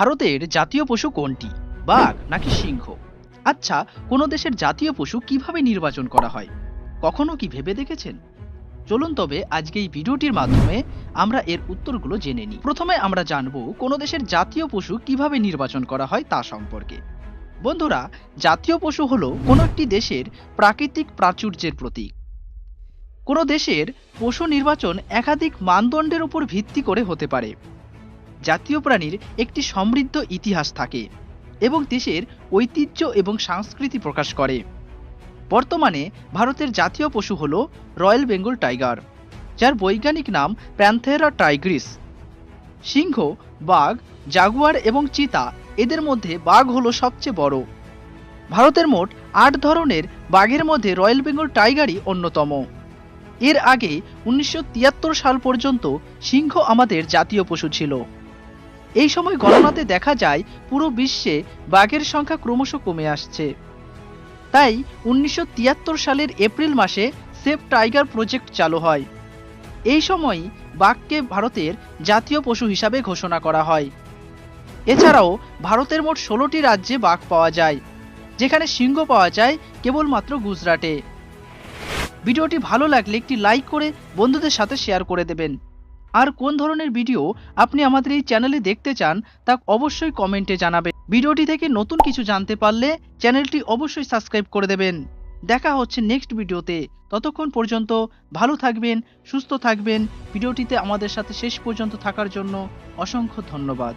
ভারতের জাতীয় পশু কোনটি? বাঘ নাকি সিংহ? আচ্ছা কোনো দেশের জাতীয় পশু কীভাবে নির্বাচন করা হয়? কখনো কি ভেবে দেখেছেন? চলুন তবে আজকে এই ভিডিওটির মাধ্যমে আমরা এর উত্তরগুলো জেনে নিই। প্রথমে আমরা জানব কোনো দেশের জাতীয় পশু কীভাবে নির্বাচন করা হয় তা সম্পর্কে। বন্ধুরা, জাতীয় পশু হলো কোনো একটি দেশের প্রাকৃতিক প্রাচুর্যের প্রতীক। কোনো দেশের পশু নির্বাচন একাধিক মানদণ্ডের উপর ভিত্তি করে হতে পারে। জাতীয় প্রাণীর একটি সমৃদ্ধ ইতিহাস থাকে এবং দেশের ঐতিহ্য এবং সংস্কৃতি প্রকাশ করে। বর্তমানে ভারতের জাতীয় পশু হল রয়্যাল বেঙ্গল টাইগার, যার বৈজ্ঞানিক নাম প্যান্থেরা টাইগ্রিস। সিংহ, বাঘ, জাগুয়ার এবং চিতা এদের মধ্যে বাঘ হলো সবচেয়ে বড়। ভারতের মোট আট ধরনের বাঘের মধ্যে রয়্যাল বেঙ্গল টাইগারই অন্যতম। এর আগে উনিশশো তিয়াত্তর সাল পর্যন্ত সিংহ আমাদের জাতীয় পশু ছিল। এই সময় গণনাতে দেখা যায়, পুরো বিশ্বে বাঘের সংখ্যা ক্রমশ কমে আসছে। তাই উনিশশো তিয়াত্তর সালের এপ্রিল মাসে সেভ টাইগার প্রজেক্ট চালু হয়। এই সময়ই বাঘকে ভারতের জাতীয় পশু হিসাবে ঘোষণা করা হয়। এছাড়াও ভারতের মোট ষোলোটি রাজ্যে বাঘ পাওয়া যায়, যেখানে সিংহ পাওয়া যায় কেবলমাত্র গুজরাটে। ভিডিওটি ভালো লাগলে একটি লাইক করে বন্ধুদের সাথে শেয়ার করে দেবেন। আর কোন ধরনের ভিডিও আপনি আমাদের এই চ্যানেলে দেখতে চান, তা অবশ্যই কমেন্টে জানাবেন। ভিডিওটি থেকে নতুন কিছু জানতে পারলে চ্যানেলটি অবশ্যই সাবস্ক্রাইব করে দেবেন। দেখা হচ্ছে নেক্সট ভিডিওতে। ততক্ষণ পর্যন্ত ভালো থাকবেন, সুস্থ থাকবেন। ভিডিওটিতে আমাদের সাথে শেষ পর্যন্ত থাকার জন্য অসংখ্য ধন্যবাদ।